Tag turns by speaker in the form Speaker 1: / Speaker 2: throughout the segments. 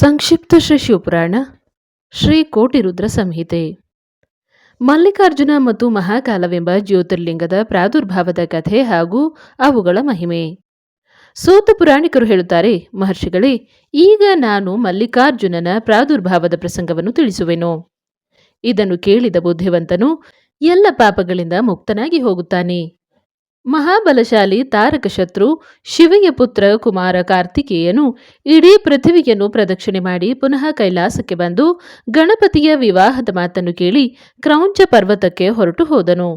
Speaker 1: ಸಂಕ್ಷಿಪ್ತ ಶ್ರೀ ಶಿವಪುರಾಣ ಶ್ರೀ ಕೋಟಿರುದ್ರ ಸಂಹಿತೆ. ಮಲ್ಲಿಕಾರ್ಜುನ ಮತ್ತು ಮಹಾಕಾಲವೆಂಬ ಜ್ಯೋತಿರ್ಲಿಂಗದ ಪ್ರಾದುರ್ಭಾವದ ಕಥೆ ಹಾಗೂ ಅವುಗಳ ಮಹಿಮೆ. ಸೂತ ಪುರಾಣಿಕರು ಹೇಳುತ್ತಾರೆ, ಮಹರ್ಷಿಗಳೇ, ಈಗ ನಾನು ಮಲ್ಲಿಕಾರ್ಜುನನ ಪ್ರಾದುರ್ಭಾವದ ಪ್ರಸಂಗವನ್ನು ತಿಳಿಸುವೆನು. ಇದನ್ನು ಕೇಳಿದ ಬುದ್ಧಿವಂತನು ಎಲ್ಲ ಪಾಪಗಳಿಂದ ಮುಕ್ತನಾಗಿ ಹೋಗುತ್ತಾನೆ. ಮಹಾಬಲಶಾಲಿ ತಾರಕ ಶತ್ರು ಶಿವೆಯ ಪುತ್ರ ಕುಮಾರ ಕಾರ್ತಿಕೇಯನು ಇಡೀ ಪೃಥ್ವಿಯನ್ನು ಪ್ರದಕ್ಷಿಣೆ ಮಾಡಿ ಪುನಃ ಕೈಲಾಸಕ್ಕೆ ಬಂದು ಗಣಪತಿಯ ವಿವಾಹದ ಮಾತನ್ನು ಕೇಳಿ ಕ್ರೌಂಚ ಪರ್ವತಕ್ಕೆ ಹೊರಟು ಹೋದನು.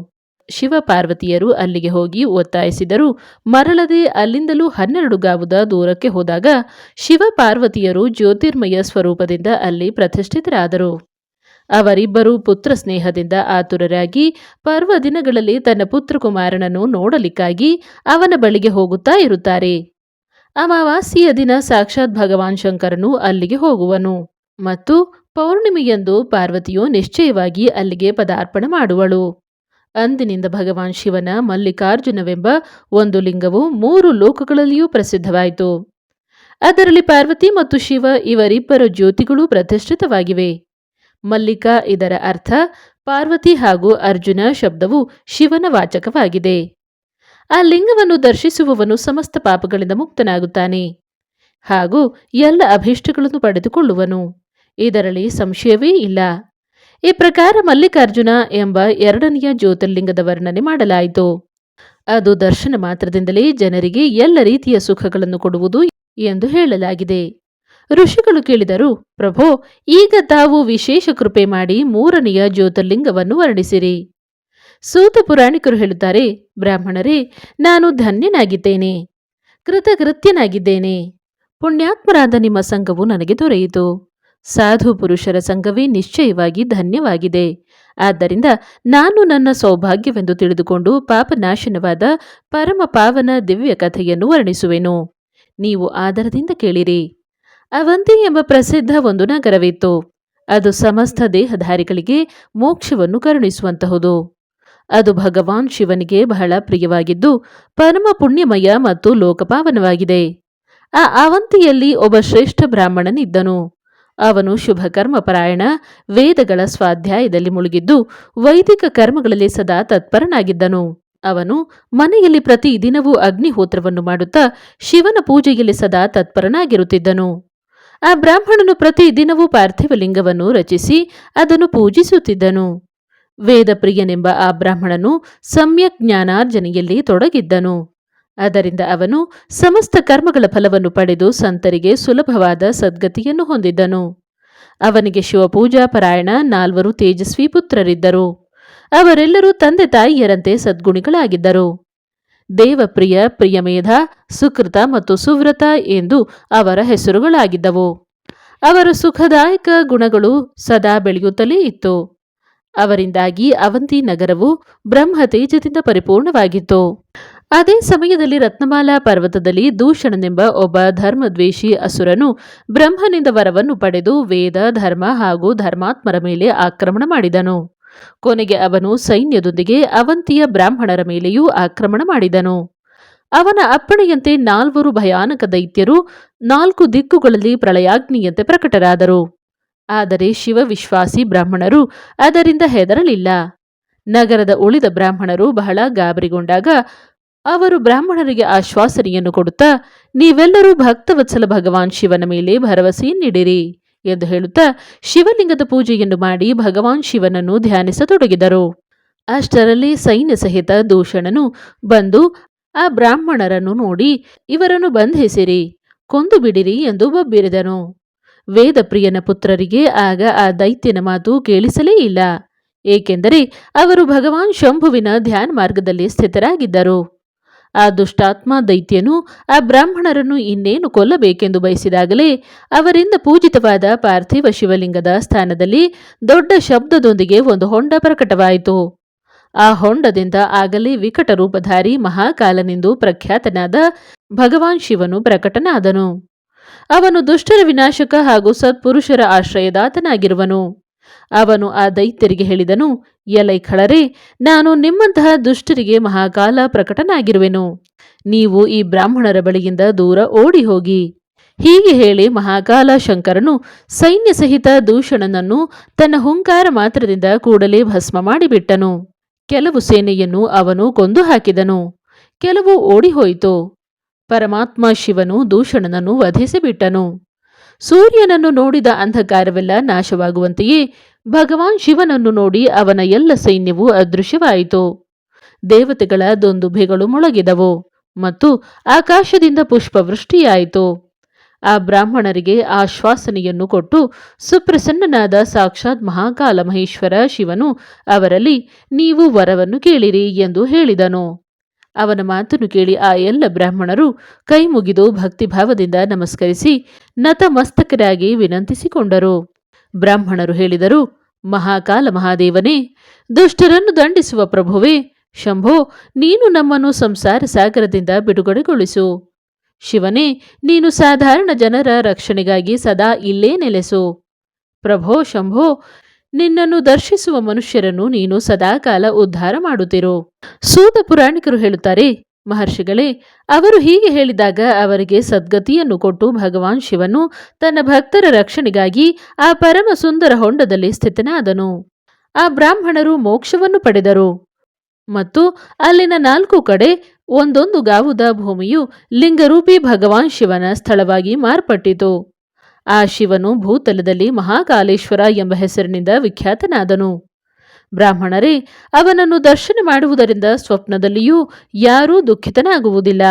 Speaker 1: ಶಿವ ಪಾರ್ವತಿಯರು ಅಲ್ಲಿಗೆ ಹೋಗಿ ಒತ್ತಾಯಿಸಿದರು. ಮರಳದೆ ಅಲ್ಲಿಂದಲೂ ಹನ್ನೆರಡು ಗಾವುದ ದೂರಕ್ಕೆ ಹೋದಾಗ ಶಿವ ಪಾರ್ವತಿಯರು ಜ್ಯೋತಿರ್ಮಯ ಸ್ವರೂಪದಿಂದ ಅಲ್ಲಿ ಪ್ರತಿಷ್ಠಿತರಾದರು. ಅವರಿಬ್ಬರೂ ಪುತ್ರ ಸ್ನೇಹದಿಂದ ಆತುರರಾಗಿ ಪರ್ವ ದಿನಗಳಲ್ಲಿ ತನ್ನ ಪುತ್ರಕುಮಾರನನ್ನು ನೋಡಲಿಕ್ಕಾಗಿ ಅವನ ಬಳಿಗೆ ಹೋಗುತ್ತಾ ಇರುತ್ತಾರೆ. ಅಮಾವಾಸ್ಯೆಯ ದಿನ ಸಾಕ್ಷಾತ್ ಭಗವಾನ್ ಶಂಕರನು ಅಲ್ಲಿಗೆ ಹೋಗುವನು ಮತ್ತು ಪೌರ್ಣಿಮೆಯಂದು ಪಾರ್ವತಿಯು ನಿಶ್ಚಯವಾಗಿ ಅಲ್ಲಿಗೆ ಪದಾರ್ಪಣೆ ಮಾಡುವಳು. ಅಂದಿನಿಂದ ಭಗವಾನ್ ಶಿವನ ಮಲ್ಲಿಕಾರ್ಜುನವೆಂಬ ಒಂದು ಲಿಂಗವು ಮೂರು ಲೋಕಗಳಲ್ಲಿಯೂ ಪ್ರಸಿದ್ಧವಾಯಿತು. ಅದರಲ್ಲಿ ಪಾರ್ವತಿ ಮತ್ತು ಶಿವ ಇವರಿಬ್ಬರ ಜ್ಯೋತಿಗಳೂ ಪ್ರತಿಷ್ಠಿತವಾಗಿವೆ. ಮಲ್ಲಿಕಾ ಇದರ ಅರ್ಥ ಪಾರ್ವತಿ ಹಾಗೂ ಅರ್ಜುನ ಶಬ್ದವು ಶಿವನ ವಾಚಕವಾಗಿದೆ. ಆ ಲಿಂಗವನ್ನು ದರ್ಶಿಸುವವನು ಸಮಸ್ತ ಪಾಪಗಳಿಂದ ಮುಕ್ತನಾಗುತ್ತಾನೆ. ಹಾಗೂ ಎಲ್ಲ ಅಭೀಷ್ಟಗಳನ್ನು ಪಡೆದುಕೊಳ್ಳುವನು. ಇದರಲ್ಲಿ ಸಂಶಯವೇ ಇಲ್ಲ. ಈ ಪ್ರಕಾರ ಮಲ್ಲಿಕಾರ್ಜುನ ಎಂಬ ಎರಡನೆಯ ಜ್ಯೋತಿರ್ಲಿಂಗದ ವರ್ಣನೆ ಮಾಡಲಾಯಿತು. ಅದು ದರ್ಶನ ಮಾತ್ರದಿಂದಲೇ ಜನರಿಗೆ ಎಲ್ಲ ರೀತಿಯ ಸುಖಗಳನ್ನು ಕೊಡುವುದು ಎಂದು ಹೇಳಲಾಗಿದೆ. ಋಷಿಗಳು ಕೇಳಿದರು, ಪ್ರಭೋ, ಈಗ ತಾವು ವಿಶೇಷ ಕೃಪೆ ಮಾಡಿ ಮೂರನೆಯ ಜ್ಯೋತಿರ್ಲಿಂಗವನ್ನು ವರ್ಣಿಸಿರಿ. ಸೂತ ಪುರಾಣಿಕರು ಹೇಳುತ್ತಾರೆ, ಬ್ರಾಹ್ಮಣರೇ, ನಾನು ಧನ್ಯನಾಗಿದ್ದೇನೆ, ಕೃತಕೃತ್ಯನಾಗಿದ್ದೇನೆ. ಪುಣ್ಯಾತ್ಮರಾದ ನಿಮ್ಮ ಸಂಘವು ನನಗೆ ದೊರೆಯಿತು. ಸಾಧು ಪುರುಷರ ಸಂಘವೇ ನಿಶ್ಚಯವಾಗಿ ಧನ್ಯವಾಗಿದೆ. ಆದ್ದರಿಂದ ನಾನು ನನ್ನ ಸೌಭಾಗ್ಯವೆಂದು ತಿಳಿದುಕೊಂಡು ಪಾಪನಾಶನವಾದ ಪರಮ ಪಾವನ ದಿವ್ಯ ಕಥೆಯನ್ನು ವರ್ಣಿಸುವೆನು. ನೀವು ಆದರದಿಂದ ಕೇಳಿರಿ. ಅವಂತಿ ಎಂಬ ಪ್ರಸಿದ್ಧ ಒಂದು ನಗರವಿತ್ತು. ಅದು ಸಮಸ್ತ ದೇಹಧಾರಿಗಳಿಗೆ ಮೋಕ್ಷವನ್ನು ಕರುಣಿಸುವಂತಹುದು. ಅದು ಭಗವಾನ್ ಶಿವನಿಗೆ ಬಹಳ ಪ್ರಿಯವಾಗಿದ್ದು, ಪರಮ ಪುಣ್ಯಮಯ ಮತ್ತು ಲೋಕಪಾವನವಾಗಿದೆ. ಆ ಅವಂತಿಯಲ್ಲಿ ಒಬ್ಬ ಶ್ರೇಷ್ಠ ಬ್ರಾಹ್ಮಣನಿದ್ದನು. ಅವನು ಶುಭ ಕರ್ಮಪರಾಯಣ ವೇದಗಳ ಸ್ವಾಧ್ಯಾಯದಲ್ಲಿ ಮುಳುಗಿದ್ದು, ವೈದಿಕ ಕರ್ಮಗಳಲ್ಲಿ ಸದಾ ತತ್ಪರನಾಗಿದ್ದನು. ಅವನು ಮನೆಯಲ್ಲಿ ಪ್ರತಿ ದಿನವೂ ಅಗ್ನಿಹೋತ್ರವನ್ನು ಮಾಡುತ್ತಾ, ಶಿವನ ಪೂಜೆಯಲ್ಲಿ ಸದಾ ತತ್ಪರನಾಗಿರುತ್ತಿದ್ದನು. ಆ ಬ್ರಾಹ್ಮಣನು ಪ್ರತಿ ದಿನವೂ ಪಾರ್ಥಿವ ಲಿಂಗವನ್ನು ರಚಿಸಿ ಅದನ್ನು ಪೂಜಿಸುತ್ತಿದ್ದನು. ವೇದಪ್ರಿಯನೆಂಬ ಆ ಬ್ರಾಹ್ಮಣನು ಸಮ್ಯಕ್ ಜ್ಞಾನಾರ್ಜನೆಯಲ್ಲಿ ತೊಡಗಿದ್ದನು. ಅದರಿಂದ ಅವನು ಸಮಸ್ತ ಕರ್ಮಗಳ ಫಲವನ್ನು ಪಡೆದು ಸಂತರಿಗೆ ಸುಲಭವಾದ ಸದ್ಗತಿಯನ್ನು ಹೊಂದಿದ್ದನು. ಅವನಿಗೆ ಶಿವಪೂಜಾ ಪರಾಯಣ ನಾಲ್ವರು ತೇಜಸ್ವಿ ಪುತ್ರರಿದ್ದರು. ಅವರೆಲ್ಲರೂ ತಂದೆ ತಾಯಿಯರಂತೆ ಸದ್ಗುಣಿಗಳಾಗಿದ್ದರು. ದೇವಪ್ರಿಯ, ಪ್ರಿಯಮೇಧ, ಸುಕೃತ ಮತ್ತು ಸುವ್ರತ ಎಂದು ಅವರ ಹೆಸರುಗಳಾಗಿದ್ದವು. ಅವರ ಸುಖದಾಯಕ ಗುಣಗಳು ಸದಾ ಬೆಳೆಯುತ್ತಲೇ ಇತ್ತು. ಅವರಿಂದಾಗಿ ಅವಂತಿ ನಗರವು ಬ್ರಹ್ಮ ತೇಜದಿಂದ ಪರಿಪೂರ್ಣವಾಗಿತ್ತು. ಅದೇ ಸಮಯದಲ್ಲಿ ರತ್ನಮಾಲಾ ಪರ್ವತದಲ್ಲಿ ದೂಷಣನೆಂಬ ಒಬ್ಬ ಧರ್ಮದ್ವೇಷಿ ಅಸುರನು ಬ್ರಹ್ಮನಿಂದ ವರವನ್ನು ಪಡೆದು ವೇದ, ಧರ್ಮ ಹಾಗೂ ಧರ್ಮಾತ್ಮರ ಮೇಲೆ ಆಕ್ರಮಣ ಮಾಡಿದನು. ಕೊನೆಗೆ ಅವನು ಸೈನ್ಯದೊಂದಿಗೆ ಅವಂತಿಯ ಬ್ರಾಹ್ಮಣರ ಮೇಲೆಯೂ ಆಕ್ರಮಣ ಮಾಡಿದನು. ಅವನ ಅಪ್ಪಣೆಯಂತೆ ನಾಲ್ವರು ಭಯಾನಕ ದೈತ್ಯರು ನಾಲ್ಕು ದಿಕ್ಕುಗಳಲ್ಲಿ ಪ್ರಳಯಾಗ್ನಿಯಂತೆ ಪ್ರಕಟರಾದರು. ಆದರೆ ಶಿವವಿಶ್ವಾಸಿ ಬ್ರಾಹ್ಮಣರು ಅದರಿಂದ ಹೆದರಲಿಲ್ಲ. ನಗರದ ಉಳಿದ ಬ್ರಾಹ್ಮಣರು ಬಹಳ ಗಾಬರಿಗೊಂಡಾಗ ಅವರು ಬ್ರಾಹ್ಮಣರಿಗೆ ಆಶ್ವಾಸನೆಯನ್ನು ಕೊಡುತ್ತಾ, ನೀವೆಲ್ಲರೂ ಭಕ್ತವತ್ಸಲ ಭಗವಾನ್ ಶಿವನ ಮೇಲೆ ಭರವಸೆ ನೀಡಿರಿ ಎಂದು ಹೇಳುತ್ತಾ ಶಿವಲಿಂಗದ ಪೂಜೆಯನ್ನು ಮಾಡಿ ಭಗವಾನ್ ಶಿವನನ್ನು ಧ್ಯಾನಿಸತೊಡಗಿದರು. ಅಷ್ಟರಲ್ಲಿ ಸೈನ್ಯ ಸಹಿತ ದೂಷಣನು ಬಂದು ಆ ಬ್ರಾಹ್ಮಣರನ್ನು ನೋಡಿ, ಇವರನ್ನು ಬಂಧಿಸಿರಿ, ಕೊಂದು ಬಿಡಿರಿ ಎಂದು ಬಬ್ಬಿರಿದನು. ವೇದಪ್ರಿಯನ ಪುತ್ರರಿಗೆ ಆಗ ಆ ದೈತ್ಯನ ಮಾತು ಕೇಳಿಸಲೇ ಇಲ್ಲ, ಏಕೆಂದರೆ ಅವರು ಭಗವಾನ್ ಶಂಭುವಿನ ಧ್ಯಾನ್ ಮಾರ್ಗದಲ್ಲಿ ಸ್ಥಿತರಾಗಿದ್ದರು. ಆ ದುಷ್ಟಾತ್ಮ ದೈತ್ಯನು ಆ ಬ್ರಾಹ್ಮಣರನ್ನು ಇನ್ನೇನು ಕೊಲ್ಲಬೇಕೆಂದು ಬಯಸಿದಾಗಲೇ ಅವರಿಂದ ಪೂಜಿತವಾದ ಪಾರ್ಥಿವ ಶಿವಲಿಂಗದ ಸ್ಥಾನದಲ್ಲಿ ದೊಡ್ಡ ಶಬ್ದದೊಂದಿಗೆ ಒಂದು ಹೊಂಡ ಪ್ರಕಟವಾಯಿತು. ಆ ಹೊಂಡದಿಂದ ಆಗಲೇ ವಿಕಟ ರೂಪಧಾರಿ ಮಹಾಕಾಲನೆಂದು ಪ್ರಖ್ಯಾತನಾದ ಭಗವಾನ್ ಶಿವನು ಪ್ರಕಟನಾದನು. ಅವನು ದುಷ್ಟರ ವಿನಾಶಕ ಹಾಗೂ ಸತ್ಪುರುಷರ ಆಶ್ರಯದಾತನಾಗಿರುವನು. ಅವನು ಆ ದೈತ್ಯರಿಗೆ ಹೇಳಿದನು, ಎಲೈ ಖಳರೆ, ನಾನು ನಿಮ್ಮಂತಹ ದುಷ್ಟರಿಗೆ ಮಹಾಕಾಲ ಪ್ರಕಟನಾಗಿರುವೆನು. ನೀವು ಈ ಬ್ರಾಹ್ಮಣರ ಬಳಿಯಿಂದ ದೂರ ಓಡಿ ಹೋಗಿ ಹೀಗೆ ಹೇಳಿ ಮಹಾಕಾಲ ಶಂಕರನು ಸೈನ್ಯ ಸಹಿತ ದೂಷಣನನ್ನು ತನ್ನ ಹುಂಕಾರ ಮಾತ್ರದಿಂದ ಕೂಡಲೇ ಭಸ್ಮ ಮಾಡಿಬಿಟ್ಟನು. ಕೆಲವು ಸೇನೆಯನ್ನು ಅವನು ಕೊಂದು ಹಾಕಿದನು. ಕೆಲವು ಓಡಿಹೋಯಿತು. ಪರಮಾತ್ಮ ಶಿವನು ದೂಷಣನನ್ನು ವಧಿಸಿಬಿಟ್ಟನು. ಸೂರ್ಯನನ್ನು ನೋಡಿದ ಅಂಧಕಾರವೆಲ್ಲ ನಾಶವಾಗುವಂತೆಯೇ ಭಗವಾನ್ ಶಿವನನ್ನು ನೋಡಿ ಅವನ ಎಲ್ಲ ಸೈನ್ಯವು ಅದೃಶ್ಯವಾಯಿತು. ದೇವತೆಗಳ ದೊಂದುಭೆಗಳು ಮೊಳಗಿದವು ಮತ್ತು ಆಕಾಶದಿಂದ ಪುಷ್ಪವೃಷ್ಟಿಯಾಯಿತು. ಆ ಬ್ರಾಹ್ಮಣರಿಗೆ ಆಶ್ವಾಸನೆಯನ್ನು ಕೊಟ್ಟು ಸುಪ್ರಸನ್ನನಾದ ಸಾಕ್ಷಾತ್ ಮಹಾಕಾಲ ಮಹೇಶ್ವರ ಶಿವನು ಅವರಲ್ಲಿ, ನೀವು ವರವನ್ನು ಕೇಳಿರಿ ಎಂದು ಹೇಳಿದನು. ಅವನ ಮಾತನ್ನು ಕೇಳಿ ಆ ಎಲ್ಲ ಬ್ರಾಹ್ಮಣರು ಕೈ ಮುಗಿದು ಭಕ್ತಿಭಾವದಿಂದ ನಮಸ್ಕರಿಸಿ ನತಮಸ್ತಕರಾಗಿ ವಿನಂತಿಸಿಕೊಂಡರು. ಬ್ರಾಹ್ಮಣರು ಹೇಳಿದರು, ಮಹಾಕಾಲ ಮಹಾದೇವನೇ, ದುಷ್ಟರನ್ನು ದಂಡಿಸುವ ಪ್ರಭುವೇ, ಶಂಭೋ, ನೀನು ನಮ್ಮನ್ನು ಸಂಸಾರ ಸಾಗರದಿಂದ ಬಿಡುಗಡೆಗೊಳಿಸು. ಶಿವನೇ, ನೀನು ಸಾಧಾರಣ ಜನರ ರಕ್ಷಣೆಗಾಗಿ ಸದಾ ಇಲ್ಲೇ ನೆಲೆಸು. ಪ್ರಭೋ, ಶಂಭೋ ನಿನ್ನನ್ನು ದರ್ಶಿಸುವ ಮನುಷ್ಯರನ್ನು ನೀನು ಸದಾಕಾಲ ಉದ್ಧಾರ ಮಾಡುತ್ತಿರು. ಸೂತ ಪುರಾಣಿಕರು ಹೇಳುತ್ತಾರೆ, ಮಹರ್ಷಿಗಳೇ, ಅವರು ಹೀಗೆ ಹೇಳಿದಾಗ ಅವರಿಗೆ ಸದ್ಗತಿಯನ್ನು ಕೊಟ್ಟು ಭಗವಾನ್ ಶಿವನು ತನ್ನ ಭಕ್ತರ ರಕ್ಷಣೆಗಾಗಿ ಆ ಪರಮ ಸುಂದರ ಹೊಂಡದಲ್ಲಿ ಸ್ಥಿತನಾದನು. ಆ ಬ್ರಾಹ್ಮಣರು ಮೋಕ್ಷವನ್ನು ಪಡೆದರು. ಮತ್ತು ಅಲ್ಲಿನ ನಾಲ್ಕು ಕಡೆ ಒಂದೊಂದು ಗಾವುದ ಭೂಮಿಯು ಲಿಂಗರೂಪಿ ಭಗವಾನ್ ಶಿವನ ಸ್ಥಳವಾಗಿ ಮಾರ್ಪಟ್ಟಿತು. ಆ ಶಿವನು ಭೂತಲದಲ್ಲಿ ಮಹಾಕಾಲೇಶ್ವರ ಎಂಬ ಹೆಸರಿನಿಂದ ವಿಖ್ಯಾತನಾದನು. ಬ್ರಾಹ್ಮಣರೇ, ಅವನನ್ನು ದರ್ಶನ ಮಾಡುವುದರಿಂದ ಸ್ವಪ್ನದಲ್ಲಿಯೂ ಯಾರೂ ದುಃಖಿತನಾಗುವುದಿಲ್ಲ.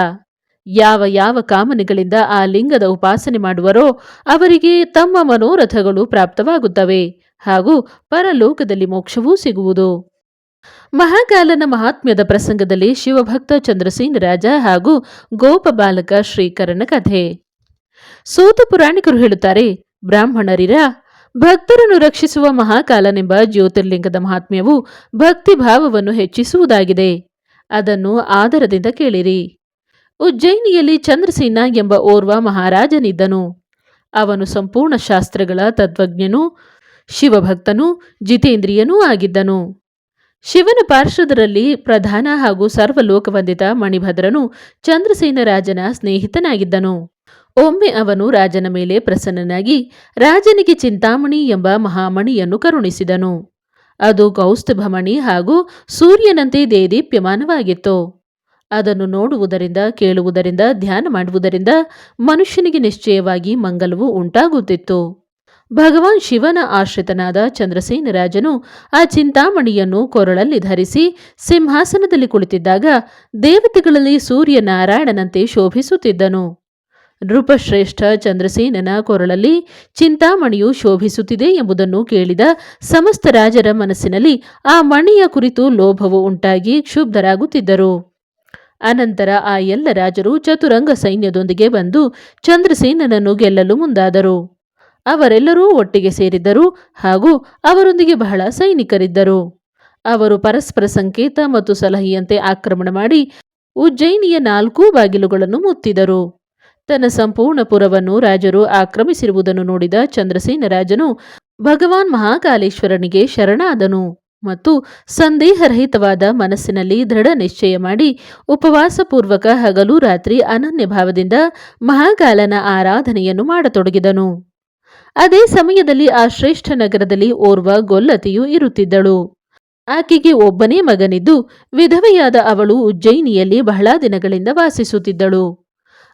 Speaker 1: ಯಾವ ಯಾವ ಕಾಮನೆಗಳಿಂದ ಆ ಲಿಂಗದ ಉಪಾಸನೆ ಮಾಡುವರೋ ಅವರಿಗೆ ತಮ್ಮ ಮನೋರಥಗಳು ಪ್ರಾಪ್ತವಾಗುತ್ತವೆ ಹಾಗೂ ಪರಲೋಕದಲ್ಲಿ ಮೋಕ್ಷವೂ ಸಿಗುವುದು. ಮಹಾಕಾಲನ ಮಹಾತ್ಮ್ಯದ ಪ್ರಸಂಗದಲ್ಲಿ ಶಿವಭಕ್ತ ಚಂದ್ರಸೇನ ರಾಜ ಹಾಗೂ ಗೋಪ ಬಾಲಕ ಶ್ರೀಕರನ ಕಥೆ. ಸೂತ ಪುರಾಣಿಕರು ಹೇಳುತ್ತಾರೆ, ಬ್ರಾಹ್ಮಣರಿರ ಭಕ್ತರನ್ನು ರಕ್ಷಿಸುವ ಮಹಾಕಾಲನೆಂಬ ಜ್ಯೋತಿರ್ಲಿಂಗದ ಮಹಾತ್ಮ್ಯವು ಭಕ್ತಿ ಭಾವವನ್ನು ಹೆಚ್ಚಿಸುವುದಾಗಿದೆ. ಅದನ್ನು ಆದರದಿಂದ ಕೇಳಿರಿ. ಉಜ್ಜಯಿನಿಯಲ್ಲಿ ಚಂದ್ರಸೇನ ಎಂಬ ಓರ್ವ ಮಹಾರಾಜನಿದ್ದನು. ಅವನು ಸಂಪೂರ್ಣ ಶಾಸ್ತ್ರಗಳ ತತ್ವಜ್ಞನೂ, ಶಿವಭಕ್ತನೂ, ಜಿತೇಂದ್ರಿಯನೂ ಆಗಿದ್ದನು. ಶಿವನ ಪಾರ್ಶ್ವದರಲ್ಲಿ ಪ್ರಧಾನ ಹಾಗೂ ಸರ್ವಲೋಕವಂದಿತ ಮಣಿಭದ್ರನು ಚಂದ್ರಸೇನ ರಾಜನ ಸ್ನೇಹಿತನಾಗಿದ್ದನು. ಒಮ್ಮೆ ಅವನು ರಾಜನ ಮೇಲೆ ಪ್ರಸನ್ನನಾಗಿ, ರಾಜನಿಗೆ ಚಿಂತಾಮಣಿ ಎಂಬ ಮಹಾಮಣಿಯನ್ನು ಕರುಣಿಸಿದನು. ಅದು ಕೌಸ್ತುಭಮಣಿ ಹಾಗೂ ಸೂರ್ಯನಂತೆ ದೇದೀಪ್ಯಮಾನವಾಗಿತ್ತು. ಅದನ್ನು ನೋಡುವುದರಿಂದ, ಕೇಳುವುದರಿಂದ, ಧ್ಯಾನ ಮಾಡುವುದರಿಂದ ಮನುಷ್ಯನಿಗೆ ನಿಶ್ಚಯವಾಗಿ ಮಂಗಲವು ಉಂಟಾಗುತ್ತಿತ್ತು. ಭಗವಾನ್ ಶಿವನ ಆಶ್ರಿತನಾದ ಚಂದ್ರಸೇನ ರಾಜನು ಆ ಚಿಂತಾಮಣಿಯನ್ನು ಕೊರಳಲ್ಲಿ ಧರಿಸಿ ಸಿಂಹಾಸನದಲ್ಲಿ ಕುಳಿತಿದ್ದಾಗ ದೇವತೆಗಳಲ್ಲಿ ಸೂರ್ಯನಾರಾಯಣನಂತೆ ಶೋಭಿಸುತ್ತಿದ್ದನು. ನೃಪಶ್ರೇಷ್ಠ ಚಂದ್ರಸೇನನ ಕೊರಳಲ್ಲಿ ಚಿಂತಾಮಣಿಯು ಶೋಭಿಸುತ್ತಿದೆ ಎಂಬುದನ್ನು ಕೇಳಿದ ಸಮಸ್ತ ರಾಜರ ಮನಸ್ಸಿನಲ್ಲಿ ಆ ಮಣಿಯ ಕುರಿತು ಲೋಭವು ಉಂಟಾಗಿ ಕ್ಷುಬ್ಧರಾಗುತ್ತಿದ್ದರು. ಅನಂತರ ಆ ಎಲ್ಲ ರಾಜರು ಚತುರಂಗ ಸೈನ್ಯದೊಂದಿಗೆ ಬಂದು ಚಂದ್ರಸೇನನನ್ನು ಗೆಲ್ಲಲು ಮುಂದಾದರು. ಅವರೆಲ್ಲರೂ ಒಟ್ಟಿಗೆ ಸೇರಿದ್ದರು ಹಾಗೂ ಅವರೊಂದಿಗೆ ಬಹಳ ಸೈನಿಕರಿದ್ದರು. ಅವರು ಪರಸ್ಪರ ಸಂಕೇತ ಮತ್ತು ಸಲಹೆಯಂತೆ ಆಕ್ರಮಣ ಮಾಡಿ ಉಜ್ಜಯಿನಿಯ ನಾಲ್ಕೂ ಬಾಗಿಲುಗಳನ್ನು ಮುತ್ತಿದರು. ತನ್ನ ಸಂಪೂರ್ಣ ಪುರವನ್ನು ರಾಜರು ಆಕ್ರಮಿಸಿರುವುದನ್ನು ನೋಡಿದ ಚಂದ್ರಸೇನ ರಾಜನು ಭಗವಾನ್ ಮಹಾಕಾಲೇಶ್ವರನಿಗೆ ಶರಣಾದನು ಮತ್ತು ಸಂದೇಹರಹಿತವಾದ ಮನಸ್ಸಿನಲ್ಲಿ ದೃಢ ನಿಶ್ಚಯ ಮಾಡಿ ಉಪವಾಸಪೂರ್ವಕ ಹಗಲು ರಾತ್ರಿ ಅನನ್ಯ ಭಾವದಿಂದ ಮಹಾಕಾಲನ ಆರಾಧನೆಯನ್ನು ಮಾಡತೊಡಗಿದನು. ಅದೇ ಸಮಯದಲ್ಲಿ ಆ ಶ್ರೇಷ್ಠ ನಗರದಲ್ಲಿ ಓರ್ವ ಗೊಲ್ಲತಿಯು ಇರುತ್ತಿದ್ದಳು. ಆಕೆಗೆ ಒಬ್ಬನೇ ಮಗನಿದ್ದು, ವಿಧವೆಯಾದ ಅವಳು ಉಜ್ಜಯಿನಿಯಲ್ಲಿ ಬಹಳ ದಿನಗಳಿಂದ ವಾಸಿಸುತ್ತಿದ್ದಳು.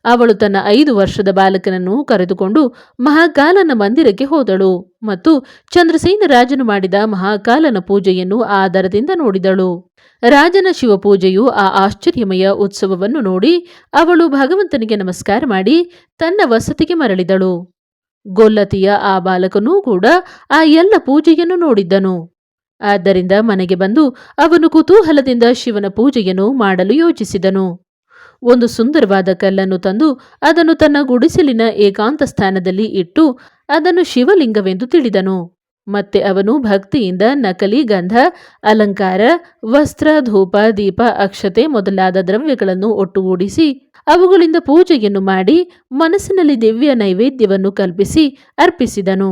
Speaker 1: ಅವಳು ತನ್ನ ಐದು ವರ್ಷದ ಬಾಲಕನನ್ನು ಕರೆದುಕೊಂಡು ಮಹಾಕಾಲನ ಮಂದಿರಕ್ಕೆ ಹೋದಳು ಮತ್ತು ಚಂದ್ರಸೇನ ರಾಜನು ಮಾಡಿದ ಮಹಾಕಾಲನ ಪೂಜೆಯನ್ನು ಆದರದಿಂದ ನೋಡಿದಳು. ರಾಜನ ಶಿವಪೂಜೆಯು ಆ ಆಶ್ಚರ್ಯಮಯ ಉತ್ಸವವನ್ನು ನೋಡಿ ಅವಳು ಭಗವಂತನಿಗೆ ನಮಸ್ಕಾರ ಮಾಡಿ ತನ್ನ ವಸತಿಗೆ ಮರಳಿದಳು. ಗೊಲ್ಲತಿಯ ಆ ಬಾಲಕನೂ ಕೂಡ ಆ ಎಲ್ಲ ಪೂಜೆಯನ್ನು ನೋಡಿದ್ದನು. ಆದ್ದರಿಂದ ಮನೆಗೆ ಬಂದು ಅವನು ಕುತೂಹಲದಿಂದ ಶಿವನ ಪೂಜೆಯನ್ನು ಮಾಡಲು ಯೋಚಿಸಿದನು. ಒಂದು ಸುಂದರವಾದ ಕಲ್ಲನ್ನು ತಂದು ಅದನ್ನು ತನ್ನ ಗುಡಿಸಲಿನ ಏಕಾಂತ ಸ್ಥಾನದಲ್ಲಿ ಇಟ್ಟು ಅದನ್ನು ಶಿವಲಿಂಗವೆಂದು ತಿಳಿದನು. ಮತ್ತೆ ಅವನು ಭಕ್ತಿಯಿಂದ ನಕಲಿ ಗಂಧ, ಅಲಂಕಾರ, ವಸ್ತ್ರ, ಧೂಪ, ದೀಪ, ಅಕ್ಷತೆ ಮೊದಲಾದ ದ್ರವ್ಯಗಳನ್ನು ಒಟ್ಟುಗೂಡಿಸಿ ಅವುಗಳಿಂದ ಪೂಜೆಯನ್ನು ಮಾಡಿ ಮನಸ್ಸಿನಲ್ಲಿ ದಿವ್ಯ ನೈವೇದ್ಯವನ್ನು ಕಲ್ಪಿಸಿ ಅರ್ಪಿಸಿದನು.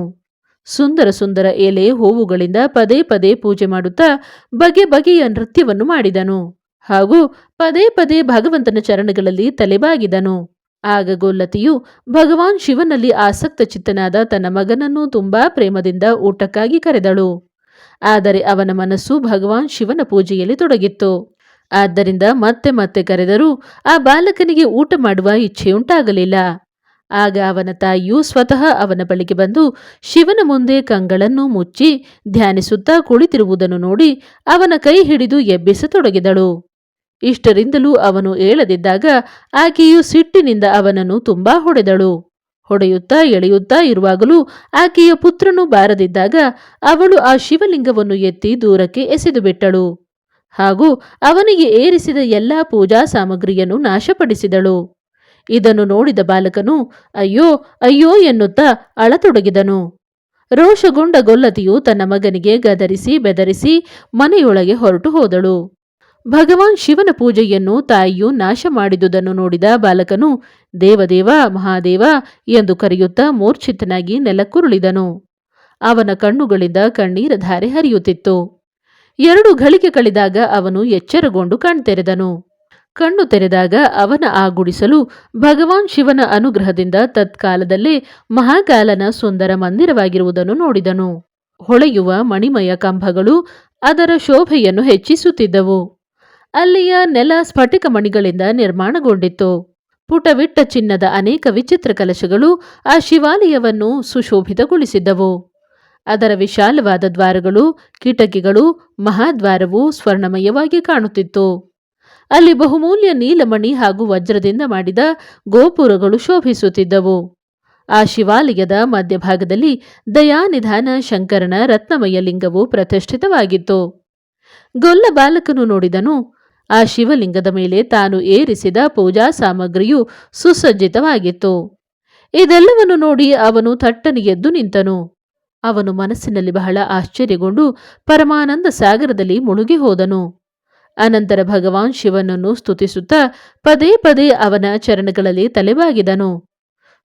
Speaker 1: ಸುಂದರ ಸುಂದರ ಎಲೆ ಹೂವುಗಳಿಂದ ಪದೇ ಪದೇ ಪೂಜೆ ಮಾಡುತ್ತಾ ಬಗೆ ಬಗೆಯ ನೃತ್ಯವನ್ನು ಮಾಡಿದನು. ಹಾಗೂ ಪದೇ ಪದೇ ಭಗವಂತನ ಚರಣಗಳಲ್ಲಿ ತಲೆಬಾಗಿದನು. ಆಗ ಗೊಲ್ಲತಿಯು ಭಗವಾನ್ ಶಿವನಲ್ಲಿ ಆಸಕ್ತ ಚಿತ್ತನಾದ ತನ್ನ ಮಗನನ್ನು ತುಂಬಾ ಪ್ರೇಮದಿಂದ ಊಟಕ್ಕಾಗಿ ಕರೆದಳು. ಆದರೆ ಅವನ ಮನಸ್ಸು ಭಗವಾನ್ ಶಿವನ ಪೂಜೆಯಲ್ಲಿ ತೊಡಗಿತ್ತು. ಆದ್ದರಿಂದ ಮತ್ತೆ ಮತ್ತೆ ಕರೆದರೂ ಆ ಬಾಲಕನಿಗೆ ಊಟ ಮಾಡುವ ಇಚ್ಛೆಯುಂಟಾಗಲಿಲ್ಲ ಆಗ ಅವನ ತಾಯಿಯು ಸ್ವತಃ ಅವನ ಬಳಿಗೆ ಬಂದು ಶಿವನ ಮುಂದೆ ಕಂಗಳನ್ನು ಮುಚ್ಚಿ ಧ್ಯಾನಿಸುತ್ತಾ ಕುಳಿತಿರುವುದನ್ನು ನೋಡಿ ಅವನ ಕೈ ಹಿಡಿದು ಎಬ್ಬಿಸತೊಡಗಿದಳು. ಇಷ್ಟರಿಂದಲೂ ಅವನು ಏಳದಿದ್ದಾಗ ಆಕೆಯು ಸಿಟ್ಟಿನಿಂದ ಅವನನ್ನು ತುಂಬಾ ಹೊಡೆದಳು. ಹೊಡೆಯುತ್ತಾ ಎಳೆಯುತ್ತಾ ಇರುವಾಗಲೂ ಆಕೆಯ ಪುತ್ರನು ಬಾರದಿದ್ದಾಗ ಅವಳು ಆ ಶಿವಲಿಂಗವನ್ನು ಎತ್ತಿ ದೂರಕ್ಕೆ ಎಸೆದು ಬಿಟ್ಟಳು. ಹಾಗೂ ಅವನಿಗೆ ಏರಿಸಿದ ಎಲ್ಲಾ ಪೂಜಾ ಸಾಮಗ್ರಿಯನ್ನು ನಾಶಪಡಿಸಿದಳು. ಇದನ್ನು ನೋಡಿದ ಬಾಲಕನು, ಅಯ್ಯೋ ಅಯ್ಯೋ ಎನ್ನುತ್ತಾ ಅಳತೊಡಗಿದನು. ರೋಷಗೊಂಡ ಗೊಲ್ಲತಿಯು ತನ್ನ ಮಗನಿಗೆ ಗದರಿಸಿ ಬೆದರಿಸಿ ಮನೆಯೊಳಗೆ ಹೊರಟು ಹೋದಳು. ಭಗವಾನ್ ಶಿವನ ಪೂಜೆಯನ್ನು ತಾಯಿಯು ನಾಶ ಮಾಡಿದುದನ್ನು ನೋಡಿದ ಬಾಲಕನು, ದೇವದೇವ, ಮಹಾದೇವ ಎಂದು ಕರೆಯುತ್ತಾ ಮೂರ್ಛಿತನಾಗಿ ನೆಲಕ್ಕುರುಳಿದನು. ಅವನ ಕಣ್ಣುಗಳಿಂದ ಕಣ್ಣೀರ ಧಾರೆ ಹರಿಯುತ್ತಿತ್ತು. ಎರಡು ಘಳಿಗೆ ಕಳೆದಾಗ ಅವನು ಎಚ್ಚರಗೊಂಡು ಕಣ್ತೆರೆದನು. ಕಣ್ಣು ತೆರೆದಾಗ ಅವನ ಆ ಗುಡಿಸಲು ಭಗವಾನ್ ಶಿವನ ಅನುಗ್ರಹದಿಂದ ತತ್ಕಾಲದಲ್ಲೇ ಮಹಾಕಾಲನ ಸುಂದರ ಮಂದಿರವಾಗಿರುವುದನ್ನು ನೋಡಿದನು. ಹೊಳೆಯುವ ಮಣಿಮಯ ಕಂಬಗಳು ಅದರ ಶೋಭೆಯನ್ನು ಹೆಚ್ಚಿಸುತ್ತಿದ್ದವು. ಅಲ್ಲಿಯ ನೆಲ ಸ್ಫಟಿಕ ಮಣಿಗಳಿಂದ ನಿರ್ಮಾಣಗೊಂಡಿತ್ತು. ಪುಟವಿಟ್ಟ ಚಿನ್ನದ ಅನೇಕ ವಿಚಿತ್ರ ಕಲಶಗಳು ಆ ಶಿವಾಲಯವನ್ನು ಸುಶೋಭಿತಗೊಳಿಸಿದ್ದವು. ಅದರ ವಿಶಾಲವಾದ ದ್ವಾರಗಳು, ಕಿಟಕಿಗಳು, ಮಹಾದ್ವಾರವು ಸ್ವರ್ಣಮಯವಾಗಿ ಕಾಣುತ್ತಿತ್ತು. ಅಲ್ಲಿ ಬಹುಮೂಲ್ಯ ನೀಲಮಣಿ ಹಾಗೂ ವಜ್ರದಿಂದ ಮಾಡಿದ ಗೋಪುರಗಳು ಶೋಭಿಸುತ್ತಿದ್ದವು. ಆ ಶಿವಾಲಯದ ಮಧ್ಯಭಾಗದಲ್ಲಿ ದಯಾನಿಧಾನ ಶಂಕರನ ರತ್ನಮಯ ಲಿಂಗವು ಪ್ರತಿಷ್ಠಿತವಾಗಿತ್ತು. ಗೊಲ್ಲ ಬಾಲಕನು ನೋಡಿದನು ಆ ಶಿವಲಿಂಗದ ಮೇಲೆ ತಾನು ಏರಿಸಿದ ಪೂಜಾ ಸಾಮಗ್ರಿಯು ಸುಸಜ್ಜಿತವಾಗಿತ್ತು. ಇದೆಲ್ಲವನ್ನು ನೋಡಿ ಅವನು ಥಟ್ಟನೆ ಎದ್ದು ನಿಂತನು. ಅವನು ಮನಸ್ಸಿನಲ್ಲಿ ಬಹಳ ಆಶ್ಚರ್ಯಗೊಂಡು ಪರಮಾನಂದ ಸಾಗರದಲ್ಲಿ ಮುಳುಗಿ ಹೋದನು. ಅನಂತರ ಭಗವಾನ್ ಶಿವನನ್ನು ಸ್ತುತಿಸುತ್ತಾ ಪದೇ ಪದೇ ಅವನ ಚರಣಗಳಲ್ಲಿ ತಲೆಬಾಗಿದನು.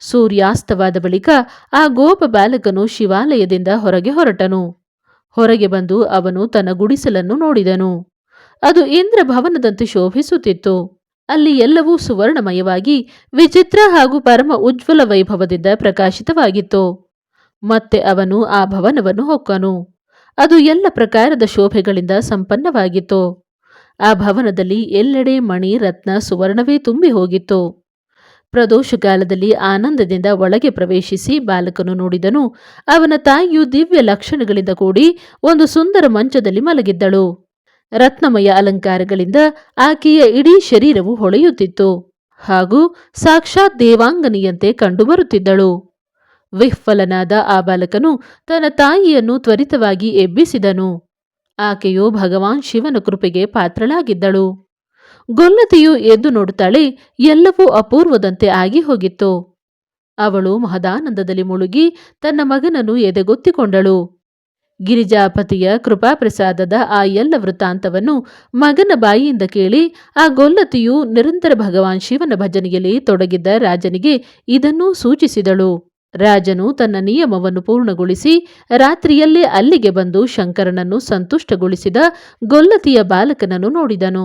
Speaker 1: ಸೂರ್ಯಾಸ್ತವಾದ ಬಳಿಕ ಆ ಗೋಪ ಬಾಲಕನು ಶಿವಾಲಯದಿಂದ ಹೊರಗೆ ಹೊರಟನು. ಹೊರಗೆ ಬಂದು ಅವನು ತನ್ನ ಗುಡಿಸಲನ್ನು ನೋಡಿದನು. ಅದು ಇಂದ್ರಭವನದಂತೆ ಶೋಭಿಸುತ್ತಿತ್ತು. ಅಲ್ಲಿ ಎಲ್ಲವೂ ಸುವರ್ಣಮಯವಾಗಿ, ವಿಚಿತ್ರ ಹಾಗೂ ಪರಮ ಉಜ್ವಲ ವೈಭವದಿಂದ ಪ್ರಕಾಶಿತವಾಗಿತ್ತು. ಮತ್ತೆ ಅವನು ಆ ಭವನವನ್ನು ಹೊಕ್ಕನು. ಅದು ಎಲ್ಲ ಪ್ರಕಾರದ ಶೋಭೆಗಳಿಂದ ಸಂಪನ್ನವಾಗಿತ್ತು. ಆ ಭವನದಲ್ಲಿ ಎಲ್ಲೆಡೆ ಮಣಿ, ರತ್ನ, ಸುವರ್ಣವೇ ತುಂಬಿ ಹೋಗಿತ್ತು. ಪ್ರದೋಷಕಾಲದಲ್ಲಿ ಆನಂದದಿಂದ ಒಳಗೆ ಪ್ರವೇಶಿಸಿ ಬಾಲಕನು ನೋಡಿದನು, ಅವನ ತಾಯಿಯು ದಿವ್ಯ ಲಕ್ಷಣಗಳಿಂದ ಕೂಡಿ ಒಂದು ಸುಂದರ ಮಂಚದಲ್ಲಿ ಮಲಗಿದ್ದಳು. ರತ್ನಮಯ ಅಲಂಕಾರಗಳಿಂದ ಆಕೆಯ ಇಡೀ ಶರೀರವು ಹೊಳೆಯುತ್ತಿತ್ತು. ಹಾಗೂ ಸಾಕ್ಷಾತ್ ದೇವಾಂಗನಿಯಂತೆ ಕಂಡುಬರುತ್ತಿದ್ದಳು. ವಿಹ್ವಲನಾದ ಆ ಬಾಲಕನು ತನ್ನ ತಾಯಿಯನ್ನು ತ್ವರಿತವಾಗಿ ಎಬ್ಬಿಸಿದನು. ಆಕೆಯು ಭಗವಾನ್ ಶಿವನ ಕೃಪೆಗೆ ಪಾತ್ರಳಾಗಿದ್ದಳು. ಗೊಲ್ಲತಿಯು ಎದ್ದು ನೋಡುತ್ತಾಳೆ ಎಲ್ಲವೂ ಅಪೂರ್ವದಂತೆ ಆಗಿ ಹೋಗಿತ್ತು. ಅವಳು ಮಹದಾನಂದದಲ್ಲಿ ಮುಳುಗಿ ತನ್ನ ಮಗನನ್ನು ಎದೆಗೊತ್ತಿಕೊಂಡಳು. ಗಿರಿಜಾಪತಿಯ ಕೃಪಾಪ್ರಸಾದದ ಆ ಎಲ್ಲ ವೃತ್ತಾಂತವನ್ನು ಮಗನ ಬಾಯಿಯಿಂದ ಕೇಳಿ ಆ ಗೊಲ್ಲತಿಯು ನಿರಂತರ ಭಗವಾನ್ ಶಿವನ ಭಜನೆಯಲ್ಲಿ ತೊಡಗಿದ್ದ ರಾಜನಿಗೆ ಇದನ್ನೂ ಸೂಚಿಸಿದಳು. ರಾಜನು ತನ್ನ ನಿಯಮವನ್ನು ಪೂರ್ಣಗೊಳಿಸಿ ರಾತ್ರಿಯಲ್ಲೇ ಅಲ್ಲಿಗೆ ಬಂದು ಶಂಕರನನ್ನು ಸಂತುಷ್ಟಗೊಳಿಸಿದ ಗೊಲ್ಲತಿಯ ಬಾಲಕನನ್ನು ನೋಡಿದನು.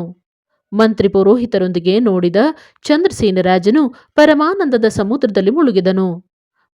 Speaker 1: ಮಂತ್ರಿ ಪುರೋಹಿತರೊಂದಿಗೆ ನೋಡಿದ ಚಂದ್ರಸೇನ ರಾಜನು ಪರಮಾನಂದದ ಸಮುದ್ರದಲ್ಲಿ ಮುಳುಗಿದನು.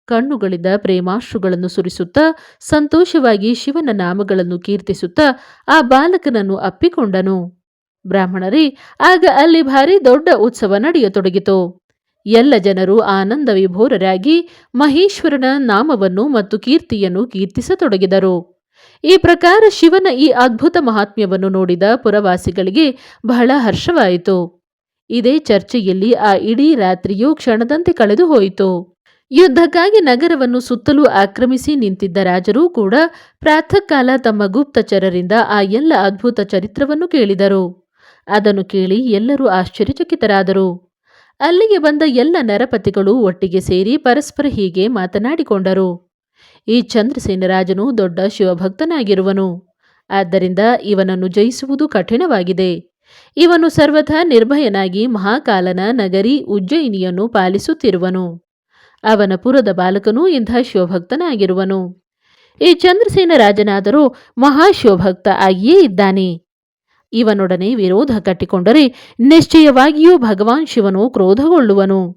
Speaker 1: ಕಣ್ಣುಗಳಿಂದ ಪ್ರೇಮಾಶ್ರುಗಳನ್ನು ಸುರಿಸುತ್ತಾ, ಸಂತೋಷವಾಗಿ ಶಿವನ ನಾಮಗಳನ್ನು ಕೀರ್ತಿಸುತ್ತಾ ಆ ಬಾಲಕನನ್ನು ಅಪ್ಪಿಕೊಂಡನು. ಬ್ರಾಹ್ಮಣರೇ, ಆಗ ಅಲ್ಲಿ ಭಾರಿ ದೊಡ್ಡ ಉತ್ಸವ ನಡೆಯತೊಡಗಿತು. ಎಲ್ಲ ಜನರು ಆನಂದ ವಿಭೋರರಾಗಿ ಮಹೇಶ್ವರನ ನಾಮವನ್ನು ಮತ್ತು ಕೀರ್ತಿಯನ್ನು ಕೀರ್ತಿಸತೊಡಗಿದರು. ಈ ಪ್ರಕಾರ ಶಿವನ ಈ ಅದ್ಭುತ ಮಹಾತ್ಮ್ಯವನ್ನು ನೋಡಿದ ಪುರವಾಸಿಗಳಿಗೆ ಬಹಳ ಹರ್ಷವಾಯಿತು. ಇದೇ ಚರ್ಚೆಯಲ್ಲಿ ಆ ಇಡೀ ರಾತ್ರಿಯೂ ಕ್ಷಣದಂತೆ ಕಳೆದು ಹೋಯಿತು. ಯುದ್ಧಕ್ಕಾಗಿ ನಗರವನ್ನು ಸುತ್ತಲೂ ಆಕ್ರಮಿಸಿ ನಿಂತಿದ್ದ ರಾಜರು ಕೂಡ ಪ್ರಾತಃಕಾಲ ತಮ್ಮ ಗುಪ್ತಚರರಿಂದ ಆ ಎಲ್ಲ ಅದ್ಭುತ ಚರಿತ್ರವನ್ನು ಕೇಳಿದರು. ಅದನ್ನು ಕೇಳಿ ಎಲ್ಲರೂ ಆಶ್ಚರ್ಯಚಕಿತರಾದರು. ಅಲ್ಲಿಗೆ ಬಂದ ಎಲ್ಲ ನರಪತಿಗಳು ಒಟ್ಟಿಗೆ ಸೇರಿ ಪರಸ್ಪರ ಹೀಗೆ ಮಾತನಾಡಿಕೊಂಡರು. ಈ ಚಂದ್ರಸೇನ ರಾಜನು ದೊಡ್ಡ ಶಿವಭಕ್ತನಾಗಿರುವನು. ಆದ್ದರಿಂದ ಇವನನ್ನು ಜಯಿಸುವುದು ಕಠಿಣವಾಗಿದೆ. ಇವನು ಸರ್ವಥಾ ನಿರ್ಭಯನಾಗಿ ಮಹಾಕಾಲನ ನಗರಿ ಉಜ್ಜಯಿನಿಯನ್ನು ಪಾಲಿಸುತ್ತಿರುವನು. ಅವನ ಪುರದ ಬಾಲಕನೂ ಇಂಥ ಶಿವಭಕ್ತನಾಗಿರುವನು. ಈ ಚಂದ್ರಸೇನ ರಾಜನಾದರೂ ಮಹಾಶಿವಭಕ್ತ ಆಗಿಯೇ ಇದ್ದಾನೆ. ಇವನೊಡನೆ ವಿರೋಧ ಕಟ್ಟಿಕೊಂಡರೆ ನಿಶ್ಚಯವಾಗಿಯೂ ಭಗವಾನ್ ಶಿವನು ಕ್ರೋಧಗೊಳ್ಳುವನು.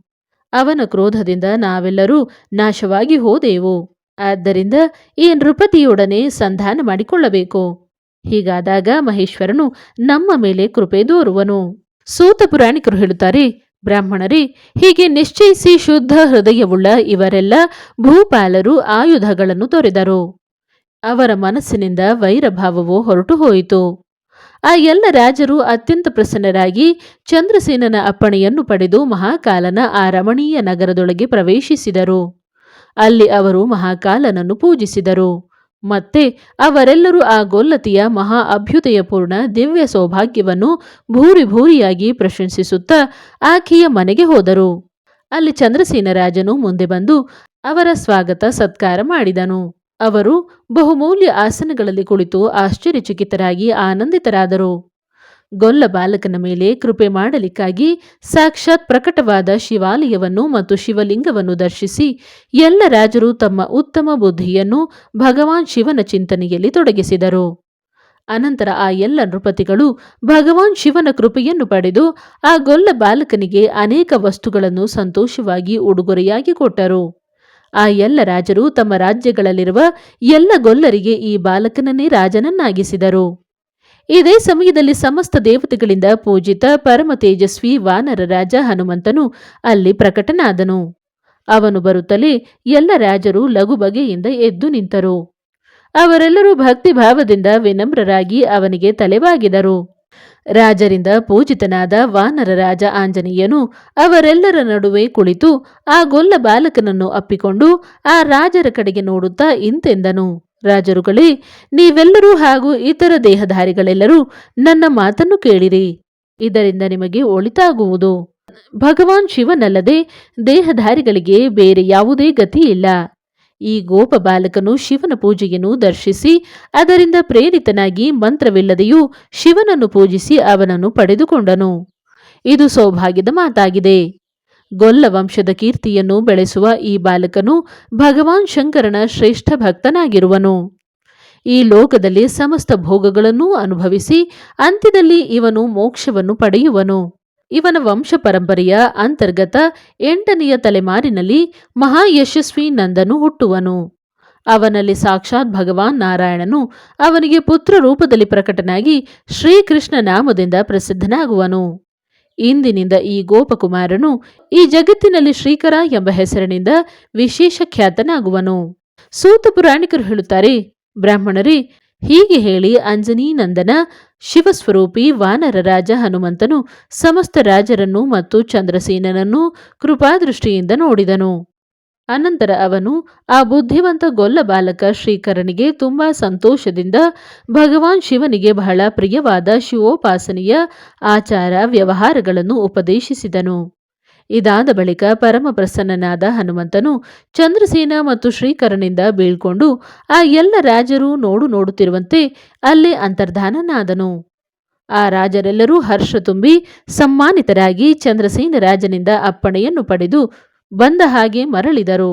Speaker 1: ಅವನ ಕ್ರೋಧದಿಂದ ನಾವೆಲ್ಲರೂ ನಾಶವಾಗಿ ಹೋದೆವು. ಆದ್ದರಿಂದ ಈ ನೃಪತಿಯೊಡನೆ ಸಂಧಾನ ಮಾಡಿಕೊಳ್ಳಬೇಕು. ಹೀಗಾದಾಗ ಮಹೇಶ್ವರನು ನಮ್ಮ ಮೇಲೆ ಕೃಪೆ ದೋರುವನು. ಸೂತ ಪುರಾಣಿಕರು ಹೇಳುತ್ತಾರೆ ಬ್ರಾಹ್ಮಣರೇ, ಹೀಗೆ ನಿಶ್ಚಯಿಸಿ ಶುದ್ಧ ಹೃದಯವುಳ್ಳ ಇವರೆಲ್ಲ ಭೂಪಾಲರು ಆಯುಧಗಳನ್ನು ತೊರೆದರು. ಅವರ ಮನಸ್ಸಿನಿಂದ ವೈರಭಾವವು ಹೊರಟು ಹೋಯಿತು ಆ ಎಲ್ಲ ರಾಜರು ಅತ್ಯಂತ ಪ್ರಸನ್ನರಾಗಿ ಚಂದ್ರಸೇನನ ಅಪ್ಪಣೆಯನ್ನು ಪಡೆದು ಮಹಾಕಾಲನ ಆ ರಮಣೀಯ ನಗರದೊಳಗೆ ಪ್ರವೇಶಿಸಿದರು. ಅಲ್ಲಿ ಅವರು ಮಹಾಕಾಲನನ್ನು ಪೂಜಿಸಿದರು. ಮತ್ತೆ ಅವರೆಲ್ಲರೂ ಆ ಗೊಲ್ಲತಿಯ ಮಹಾ ಅಭ್ಯುದಯಪೂರ್ಣ ದಿವ್ಯ ಸೌಭಾಗ್ಯವನ್ನು ಭೂರಿ ಭೂರಿಯಾಗಿ ಪ್ರಶಂಸಿಸುತ್ತಾ ಆಕೆಯ ಮನೆಗೆ ಹೋದರು. ಅಲ್ಲಿ ಚಂದ್ರಸೇನರಾಜನು ಮುಂದೆ ಬಂದು ಅವರ ಸ್ವಾಗತ ಸತ್ಕಾರ ಮಾಡಿದನು. ಅವರು ಬಹುಮೂಲ್ಯ ಆಸನಗಳಲ್ಲಿ ಕುಳಿತು ಆಶ್ಚರ್ಯಚಕಿತರಾಗಿ ಆನಂದಿತರಾದರು. ಗೊಲ್ಲ ಬಾಲಕನ ಮೇಲೆ ಕೃಪೆ ಮಾಡಲಿಕ್ಕಾಗಿ ಸಾಕ್ಷಾತ್ ಪ್ರಕಟವಾದ ಶಿವಾಲಯವನ್ನು ಮತ್ತು ಶಿವಲಿಂಗವನ್ನು ದರ್ಶಿಸಿ ಎಲ್ಲ ರಾಜರು ತಮ್ಮ ಉತ್ತಮ ಬುದ್ಧಿಯನ್ನು ಭಗವಾನ್ ಶಿವನ ಚಿಂತನೆಯಲ್ಲಿ ತೊಡಗಿಸಿದರು. ಅನಂತರ ಆ ಎಲ್ಲ ನೃಪತಿಗಳು ಭಗವಾನ್ ಶಿವನ ಕೃಪೆಯನ್ನು ಪಡೆದು ಆ ಗೊಲ್ಲ ಬಾಲಕನಿಗೆ ಅನೇಕ ವಸ್ತುಗಳನ್ನು ಸಂತೋಷವಾಗಿ ಉಡುಗೊರೆಯಾಗಿ ಕೊಟ್ಟರು. ಆ ಎಲ್ಲ ರಾಜರು ತಮ್ಮ ರಾಜ್ಯಗಳಲ್ಲಿರುವ ಎಲ್ಲ ಗೊಲ್ಲರಿಗೆ ಈ ಬಾಲಕನನ್ನೇ ರಾಜನನ್ನಾಗಿಸಿದರು. ಇದೇ ಸಮಯದಲ್ಲಿ ಸಮಸ್ತ ದೇವತೆಗಳಿಂದ ಪೂಜಿತ ಪರಮ ತೇಜಸ್ವಿ ವಾನರ ರಾಜ ಹನುಮಂತನು ಅಲ್ಲಿ ಪ್ರಕಟನಾದನು. ಅವನು ಬರುತ್ತಲೇ ಎಲ್ಲ ರಾಜರು ಲಘು ಬಗೆಯಿಂದ ಎದ್ದು ನಿಂತರು. ಅವರೆಲ್ಲರೂ ಭಕ್ತಿ ಭಾವದಿಂದ ವಿನಮ್ರರಾಗಿ ಅವನಿಗೆ ತಲೆಬಾಗಿದರು ರಾಜರಿಂದ ಪೂಜಿತನಾದ ವಾನರ ರಾಜ ಆಂಜನೇಯನು ಅವರೆಲ್ಲರ ನಡುವೆ ಕುಳಿತು ಆ ಗೊಲ್ಲ ಬಾಲಕನನ್ನು ಅಪ್ಪಿಕೊಂಡು ಆ ರಾಜರ ಕಡೆಗೆ ನೋಡುತ್ತಾ ಇಂತೆಂದನು. ರಾಜರುಗಳೇ, ನೀವೆಲ್ಲರೂ ಹಾಗೂ ಇತರ ದೇಹಧಾರಿಗಳೆಲ್ಲರೂ ನನ್ನ ಮಾತನ್ನು ಕೇಳಿರಿ. ಇದರಿಂದ ನಿಮಗೆ ಒಳಿತಾಗುವುದು. ಭಗವಾನ್ ಶಿವನಲ್ಲದೆ ದೇಹಧಾರಿಗಳಿಗೆ ಬೇರೆ ಯಾವುದೇ ಗತಿ ಇಲ್ಲ ಈ ಗೋಪ ಬಾಲಕನು ಶಿವನ ಪೂಜೆಯನ್ನು ದರ್ಶಿಸಿ, ಅದರಿಂದ ಪ್ರೇರಿತನಾಗಿ ಮಂತ್ರವಿಲ್ಲದೆಯೂ ಶಿವನನ್ನು ಪೂಜಿಸಿ ಅವನನ್ನು ಪಡೆದುಕೊಂಡನು. ಇದು ಸೌಭಾಗ್ಯದ ಮಾತಾಗಿದೆ. ಗೊಲ್ಲ ವಂಶದ ಕೀರ್ತಿಯನ್ನು ಬೆಳೆಸುವ ಈ ಬಾಲಕನು ಭಗವಾನ್ ಶಂಕರನ ಶ್ರೇಷ್ಠ ಭಕ್ತನಾಗಿರುವನು. ಈ ಲೋಕದಲ್ಲಿ ಸಮಸ್ತ ಭೋಗಗಳನ್ನೂ ಅನುಭವಿಸಿ ಅಂತ್ಯದಲ್ಲಿ ಇವನು ಮೋಕ್ಷವನ್ನು ಪಡೆಯುವನು. ಇವನ ವಂಶ ಪರಂಪರೆಯ ಅಂತರ್ಗತ ಎಂಟನೆಯ ತಲೆಮಾರಿನಲ್ಲಿ ಮಹಾಯಶಸ್ವಿ ನಂದನು ಹುಟ್ಟುವನು. ಅವನಲ್ಲಿ ಸಾಕ್ಷಾತ್ ಭಗವಾನ್ ನಾರಾಯಣನು ಅವನಿಗೆ ಪುತ್ರ ರೂಪದಲ್ಲಿ ಪ್ರಕಟನಾಗಿ ಶ್ರೀಕೃಷ್ಣ ನಾಮದಿಂದ ಪ್ರಸಿದ್ಧನಾಗುವನು. ಇಂದಿನಿಂದ ಈ ಗೋಪಕುಮಾರನು ಈ ಜಗತ್ತಿನಲ್ಲಿ ಶ್ರೀಕರ ಎಂಬ ಹೆಸರಿನಿಂದ ವಿಶೇಷ ಖ್ಯಾತನಾಗುವನು. ಸೂತ ಪುರಾಣಿಕರು ಹೇಳುತ್ತಾರೆ, ಬ್ರಾಹ್ಮಣರೇ, ಹೀಗೆ ಹೇಳಿ ಅಂಜನೀನಂದನ ಶಿವಸ್ವರೂಪಿ ವಾನರ ರಾಜ ಹನುಮಂತನು ಸಮಸ್ತ ರಾಜರನ್ನು ಮತ್ತು ಚಂದ್ರಸೇನನನ್ನು ಕೃಪಾದೃಷ್ಟಿಯಿಂದ ನೋಡಿದನು. ಅನಂತರ ಅವನು ಆ ಬುದ್ಧಿವಂತ ಗೊಲ್ಲ ಬಾಲಕ ಶ್ರೀಕರನಿಗೆ ತುಂಬಾ ಸಂತೋಷದಿಂದ ಭಗವಾನ್ ಶಿವನಿಗೆ ಬಹಳ ಪ್ರಿಯವಾದ ಶಿವೋಪಾಸನೆಯ ಆಚಾರ ವ್ಯವಹಾರಗಳನ್ನು ಉಪದೇಶಿಸಿದನು. ಇದಾದ ಬಳಿಕ ಪರಮ ಪ್ರಸನ್ನನಾದ ಹನುಮಂತನು ಚಂದ್ರಸೇನ ಮತ್ತು ಶ್ರೀಕರನಿಂದ ಬೀಳ್ಕೊಂಡು ಆ ಎಲ್ಲ ರಾಜರು ನೋಡು ನೋಡುತ್ತಿರುವಂತೆ ಅಲ್ಲೇ ಅಂತರ್ಧಾನನಾದನು. ಆ ರಾಜರೆಲ್ಲರೂ ಹರ್ಷ ತುಂಬಿ ಸಮ್ಮಾನಿತರಾಗಿ ಚಂದ್ರಸೇನ ರಾಜನಿಂದ ಅಪ್ಪಣೆಯನ್ನು ಪಡೆದು ಬಂದ ಹಾಗೆ ಮರಳಿದರು.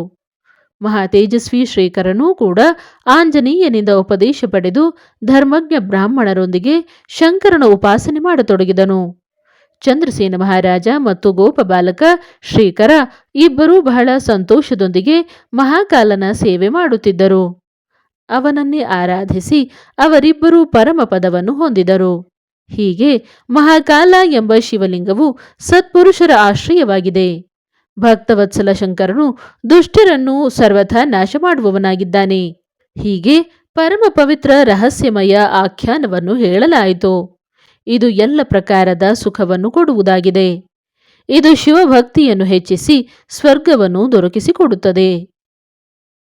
Speaker 1: ಮಹಾ ತೇಜಸ್ವಿ ಶ್ರೀಕರನೂ ಕೂಡ ಆಂಜನೇಯನಿಂದ ಉಪದೇಶ ಪಡೆದು ಧರ್ಮಜ್ಞ ಬ್ರಾಹ್ಮಣರೊಂದಿಗೆ ಶಂಕರನ ಉಪಾಸನೆ ಮಾಡತೊಡಗಿದನು. ಚಂದ್ರಸೇನ ಮಹಾರಾಜ ಮತ್ತು ಗೋಪಬಾಲಕ ಶ್ರೀಕರ ಇಬ್ಬರೂ ಬಹಳ ಸಂತೋಷದೊಂದಿಗೆ ಮಹಾಕಾಲನ ಸೇವೆ ಮಾಡುತ್ತಿದ್ದರು. ಅವನನ್ನೇ ಆರಾಧಿಸಿ ಅವರಿಬ್ಬರೂ ಪರಮ ಪದವನ್ನು ಹೊಂದಿದರು. ಹೀಗೆ ಮಹಾಕಾಲ ಎಂಬ ಶಿವಲಿಂಗವು ಸತ್ಪುರುಷರ ಆಶ್ರಯವಾಗಿದೆ. ಭಕ್ತವತ್ಸಲ ಶಂಕರನು ದುಷ್ಟರನ್ನು ಸರ್ವಥಾ ನಾಶ ಮಾಡುವವನಾಗಿದ್ದಾನೆ ಹೀಗೆ ಪರಮ ಪವಿತ್ರ ರಹಸ್ಯಮಯ ಆಖ್ಯಾನವನ್ನು ಹೇಳಲಾಯಿತು. ಇದು ಎಲ್ಲ ಪ್ರಕಾರದ ಸುಖವನ್ನು ಕೊಡುವುದಾಗಿದೆ. ಇದು ಶಿವಭಕ್ತಿಯನ್ನು ಹೆಚ್ಚಿಸಿ ಸ್ವರ್ಗವನ್ನು ದೊರಕಿಸಿಕೊಡುತ್ತದೆ.